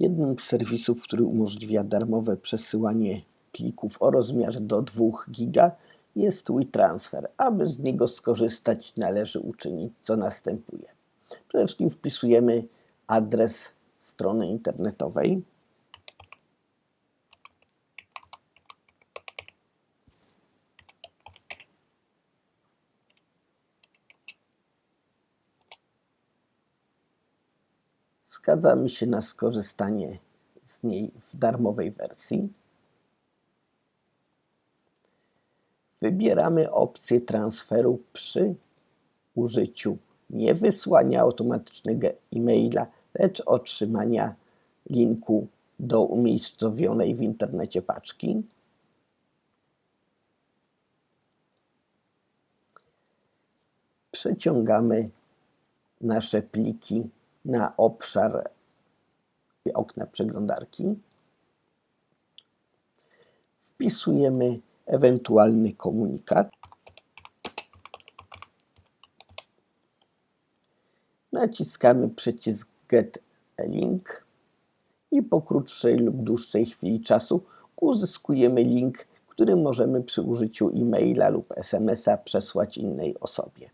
Jednym z serwisów, który umożliwia darmowe przesyłanie plików o rozmiarze do 2 giga jest WeTransfer. Aby z niego skorzystać należy uczynić co następuje. Przede wszystkim wpisujemy adres strony internetowej. Zgadzamy się na skorzystanie z niej w darmowej wersji. Wybieramy opcję transferu przy użyciu nie wysłania automatycznego e-maila, lecz otrzymania linku do umiejscowionej w internecie paczki. Przeciągamy nasze pliki na obszar okna przeglądarki. Wpisujemy ewentualny komunikat. Naciskamy przycisk Get a Link i po krótszej lub dłuższej chwili czasu uzyskujemy link, który możemy przy użyciu e-maila lub SMS-a przesłać innej osobie.